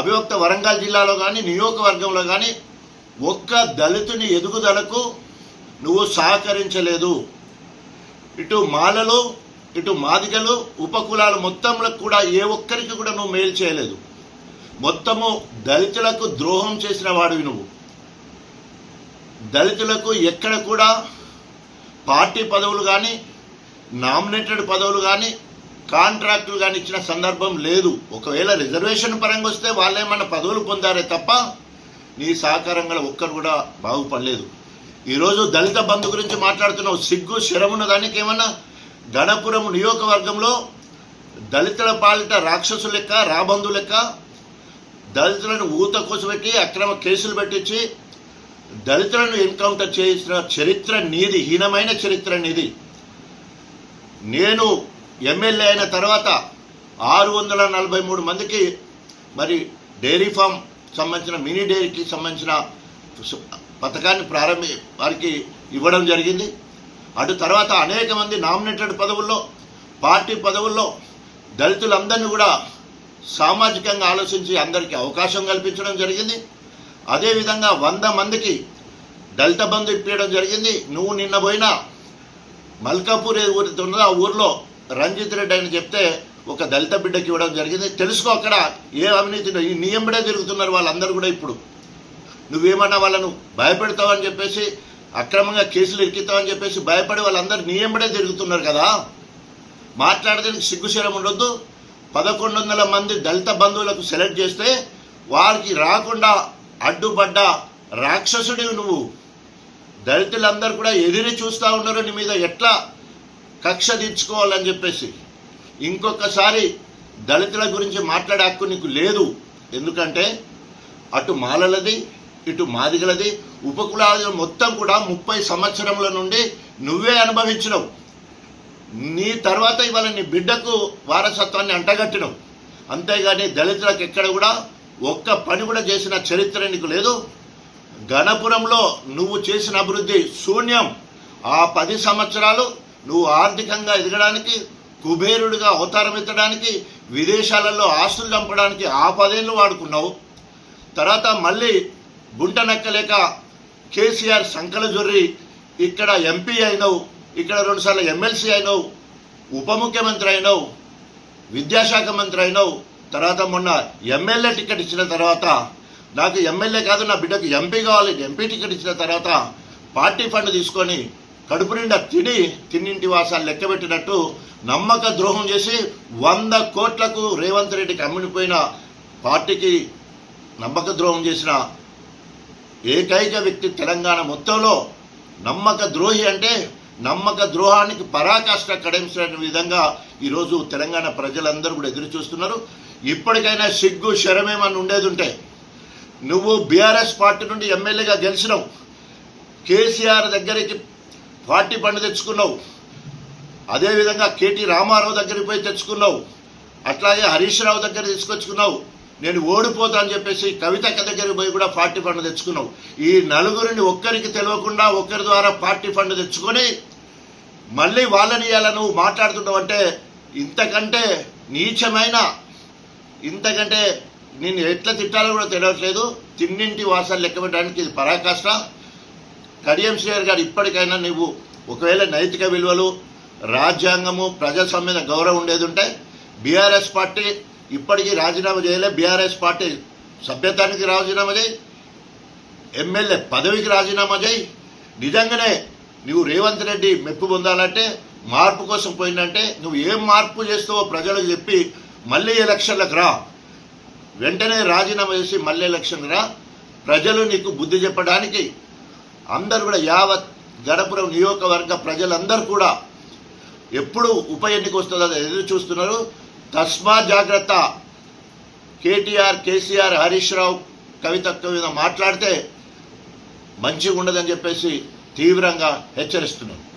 అభివక్త వరంగల్ జిల్లాలో కానీ నియోజకవర్గంలో కానీ ఒక్క దళితుని ఎదుగుదలకు నువ్వు సహకరించలేదు. ఇటు మాలలు ఇటు మాదిగలు ఉపకులాలు మొత్తంలో కూడా ఏ ఒక్కరికి కూడా నువ్వు మేలు చేయలేదు. మొత్తము దళితులకు ద్రోహం చేసిన వాడివి నువ్వు. దళితులకు ఎక్కడ కూడా పార్టీ పదవులు కానీ నామినేటెడ్ పదవులు కానీ కాంట్రాక్టులు కానీ ఇచ్చిన సందర్భం లేదు. ఒకవేళ రిజర్వేషన్ పరంగా వస్తే వాళ్ళేమన్నా పదవులు పొందారే తప్ప నీ సహకారంగా ఒక్కరు కూడా బాగుపడలేదు. ఈరోజు దళిత బంధు గురించి మాట్లాడుతున్నావు. సిగ్గు శరమున్న దానికి ఏమన్నా? గణపురం నియోజకవర్గంలో దళితుల పాలిట రాక్షసు లెక్క రాబంధు లెక్క దళితులను ఊత కోసపెట్టి అక్రమ కేసులు పెట్టించి దళితులను ఎన్కౌంటర్ చేసిన చరిత్ర నీది హీనమైన చరిత్ర నీది. నేను ఎమ్మెల్యే అయిన తర్వాత ఆరు వందల నలభై మూడు మందికి మరి డైరీ ఫామ్ సంబంధించిన మినీ డైరీకి సంబంధించిన పథకాన్ని ప్రారంభి వారికి ఇవ్వడం జరిగింది. అటు తర్వాత అనేక మంది నామినేటెడ్ పదవుల్లో పార్టీ పదవుల్లో దళితులందరినీ కూడా సామాజికంగా ఆలోచించి అందరికీ అవకాశం కల్పించడం జరిగింది. అదేవిధంగా వంద మందికి దళిత బంధు ఇప్పించడం జరిగింది. నువ్వు నిన్న పోయినా మల్కాపూర్ ఏ ఊరి ఆ ఊర్లో రంజిత్ రెడ్డి అని చెప్తే ఒక దళిత బిడ్డకి ఇవ్వడం జరిగింది. తెలుసుకో అక్కడ ఏ అవినీతి ఈ నియమడే తిరుగుతున్నారు వాళ్ళందరూ కూడా ఇప్పుడు. నువ్వేమన్నా వాళ్ళను భయపెడతావని చెప్పేసి అక్రమంగా కేసులు ఇరికిస్తావని చెప్పేసి భయపడి వాళ్ళందరూ నియమడే తిరుగుతున్నారు కదా. మాట్లాడడానికి సిగ్గుశరం ఉండొద్దు. పదకొండు వందల మంది దళిత బంధువులకు సెలెక్ట్ చేస్తే వారికి రాకుండా అడ్డుపడ్డ రాక్షసుడివి నువ్వు. దళితులందరూ కూడా ఎదిరి చూస్తూ ఉన్నారు నీ మీద. ఎట్లా కక్ష తీర్చుకోవాలని చెప్పేసి ఇంకొకసారి దళితుల గురించి మాట్లాడే హక్కు నీకు లేదు. ఎందుకంటే అటు మాలలది ఇటు మాదిగలది ఉపకులాది మొత్తం కూడా ముప్పై సంవత్సరముల నుండి నువ్వే అనుభవించినవు. నీ తర్వాత ఇవాళ నీ బిడ్డకు వారసత్వాన్ని అంటగట్టినవు. అంతేగాని దళితులకు ఎక్కడ కూడా ఒక్క పని కూడా చేసిన చరిత్ర నీకు లేదు. గణపురంలో నువ్వు చేసిన అభివృద్ధి శూన్యం. ఆ పది సంవత్సరాలు నువ్వు ఆర్థికంగా ఎదగడానికి కుబేరుడిగా అవతారం ఎత్తడానికి విదేశాలలో ఆస్తులు చంపడానికి ఆ పదేళ్ళు వాడుకున్నావు. తర్వాత మళ్ళీ గుంట నక్కలేక కేసీఆర్ సంకల జొర్రి ఇక్కడ ఎంపీ అయినావు ఇక్కడ రెండుసార్లు ఎమ్మెల్సీ అయినావు ఉప ముఖ్యమంత్రి అయినావు విద్యాశాఖ మంత్రి అయినావు. తర్వాత మొన్న ఎమ్మెల్యే టికెట్ ఇచ్చిన తర్వాత నాకు ఎమ్మెల్యే కాదు నా బిడ్డకు ఎంపీ కావాలి ఎంపీ టికెట్ ఇచ్చిన తర్వాత పార్టీ ఫండ్ తీసుకొని కడుపు నిండా తిని తిన్నింటి వాసాలు లెక్కబెట్టినట్టు నమ్మక ద్రోహం చేసి వంద కోట్లకు రేవంత్ రెడ్డికి అమ్ముడిపోయిన పార్టీకి నమ్మక ద్రోహం చేసిన ఏకైక వ్యక్తి తెలంగాణ మొత్తంలో నమ్మక ద్రోహి అంటే నమ్మక ద్రోహానికి పరాకాష్ట కడించిన విధంగా ఈరోజు తెలంగాణ ప్రజలందరూ కూడా ఎదురు చూస్తున్నారు. ఇప్పటికైనా సిగ్గు శరమేమని ఉండేది ఉంటే నువ్వు బీఆర్ఎస్ పార్టీ నుండి ఎమ్మెల్యేగా గెలిచినావు. కేసీఆర్ దగ్గరికి పార్టీ పండు తెచ్చుకున్నావు. అదేవిధంగా కేటీ రామారావు దగ్గరికి పోయి తెచ్చుకున్నావు. అట్లాగే హరీష్ రావు దగ్గర తీసుకొచ్చుకున్నావు. నేను ఓడిపోతా అని చెప్పేసి కవితక్క దగ్గరికి పోయి కూడా పార్టీ ఫండ్ తెచ్చుకున్నావు. ఈ నలుగురిని ఒక్కరికి తెలియకుండా ఒక్కరి ద్వారా పార్టీ ఫండ్ తెచ్చుకొని మళ్ళీ వాళ్ళని ఇలా నువ్వు మాట్లాడుతున్నావు అంటే ఇంతకంటే నీచమైన ఇంతకంటే నేను ఎట్లా తిట్టాలో కూడా తెలియట్లేదు. తిన్నింటి వాసాలు లెక్క పెట్టడానికి ఇది పరాకాష్ట. కడియం శ్రీహర్ గారు ఇప్పటికైనా నువ్వు ఒకవేళ నైతిక విలువలు రాజ్యాంగము ప్రజాస్వామ్య గౌరవం ఉండేది ఉంటే బీఆర్ఎస్ పార్టీ ఇప్పటికీ రాజీనామా చేయలే. బీఆర్ఎస్ పార్టీ సభ్యత్వానికి రాజీనామా చేయి. ఎమ్మెల్యే పదవికి రాజీనామా చేయి. నిజంగానే నువ్వు రేవంత్ రెడ్డి మెప్పు పొందాలంటే మార్పు కోసం పోయిందంటే నువ్వు ఏం మార్పు చేస్తావో ప్రజలకు చెప్పి మళ్ళీ ఎలక్షన్లకు రా. వెంటనే రాజీనామా చేసి మళ్ళీ ఎలక్షన్ రా. ప్రజలు నీకు బుద్ధి చెప్పడానికి అందరూ కూడా యావత్ గణపురం నియోజకవర్గ ప్రజలందరూ కూడా ఎప్పుడు ఉప ఎన్నిక వస్తుందో ఎదురు చూస్తున్నారు. తస్మా జాగ్రత్త. కేటీఆర్ కేసీఆర్ హరీష్ రావు కవిత మీద మాట్లాడితే మంచిగా ఉండదని చెప్పేసి తీవ్రంగా హెచ్చరిస్తున్నాను